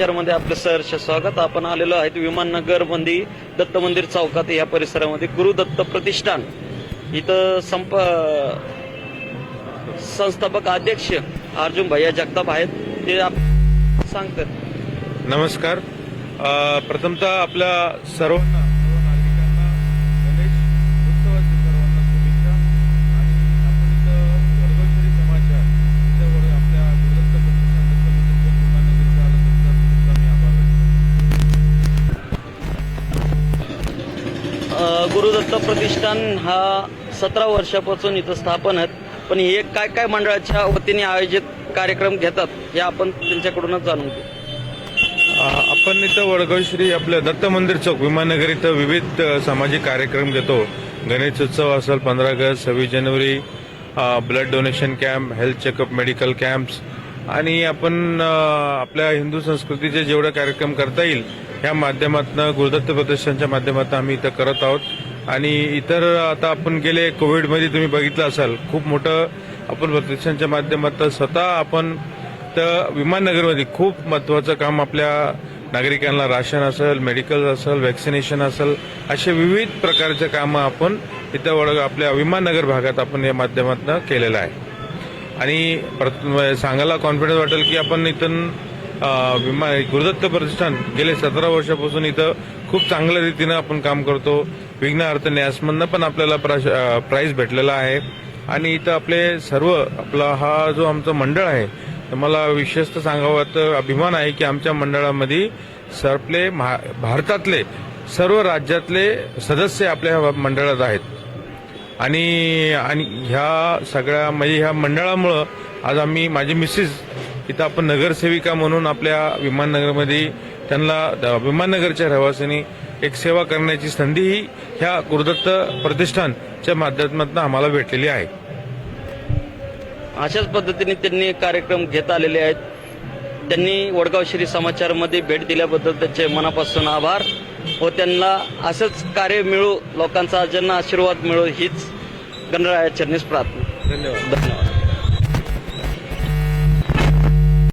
समाचारमध्ये आपलं सहर्ष स्वागत. आपण आलेलो आहेत विमाननगरमध्ये दत्त मंदिर चौकात या परिसरामध्ये. गुरुदत्त प्रतिष्ठान. इथं संप संस्थापक अध्यक्ष अर्जुन भैया जगताप आहेत. ते आप सांगतात. नमस्कार. प्रथमतः आपल्या सर्वांना गुरुदत्त प्रतिष्ठान हा सतरा वर्षापासून इथं स्थापन आहेत. पण हे काय काय मंडळाच्या वतीने आयोजित कार्यक्रम घेतात हे आपण त्यांच्याकडूनच जाणून घेऊ. आपण इथं वडगाव श्री आपलं दत्त मंदिर चौक विमाननगर इथं विविध सामाजिक कार्यक्रम घेतो. गणेश उत्सव असेल पंधरा ऑगस्ट सव्वीस जानेवारी blood donation camp health checkup medical camps आणि आपण आपल्या हिंदू संस्कृतीचे जेवढे कार्यक्रम करता येईल ह्या माध्यमातून गुरुदत्त प्रतिष्ठानच्या माध्यमातून आम्ही इथं करत आहोत. आणि इतर आता आपण गेले कोविडमध्ये तुम्ही बघितलं असाल खूप मोठं आपण प्रतिष्ठानच्या माध्यमातून स्वतः आपण तर विमाननगरमध्ये खूप महत्वाचं काम आपल्या नागरिकांना राशन असेल मेडिकल असेल वॅक्सिनेशन असेल असे विविध प्रकारचे कामं आपण इथं वळ आपल्या विमाननगर भागात आपण या माध्यमातून केलेलं आहे. आणि सांगायला कॉन्फिडन्स वाटेल की आपण इथून विमान विमा गुरुदत्त प्रतिष्ठान गेले सतरा वर्षापासून इथं खूप चांगल्या रीतीनं आपण काम करतो. विघ्नहर्थ न्यासमधनं पण आपल्याला प्राईज भेटलेला आहे. आणि इथं आपले सर्व आपला हा जो आमचं मंडळ आहे तर मला विशेषतः सांगावं तर अभिमान आहे की आमच्या मंडळामध्ये सरपले महा- भारतातले सर्व राज्यातले सदस्य आपल्या मंडळात आहेत. आणि आणि ह्या सगळ्या म्हणजे ह्या मंडळामुळं आज आम्ही माझी मिसेस इथं आपण नगरसेविका म्हणून आपल्या विमाननगरमध्ये त्यांना द- विमाननगरच्या रहिवाशांनी एक सेवा करण्याची संधी ही ह्या गुरुदत्त प्रतिष्ठानच्या माध्यमातून आम्हाला भेटलेली आहे. अशाच पद्धतीने त्यांनी कार्यक्रम घेत आलेले आहेत. त्यांनी वडगाव श्री समाचारमध्ये भेट दिल्याबद्दल त्यांचे मनापासून आभार व त्यांना असंच कार्य मिळू लोकांचा ज्यांना आशीर्वाद मिळो हीच गणराया चरणीस प्रार्थना. धन्यवाद. धन्यवाद.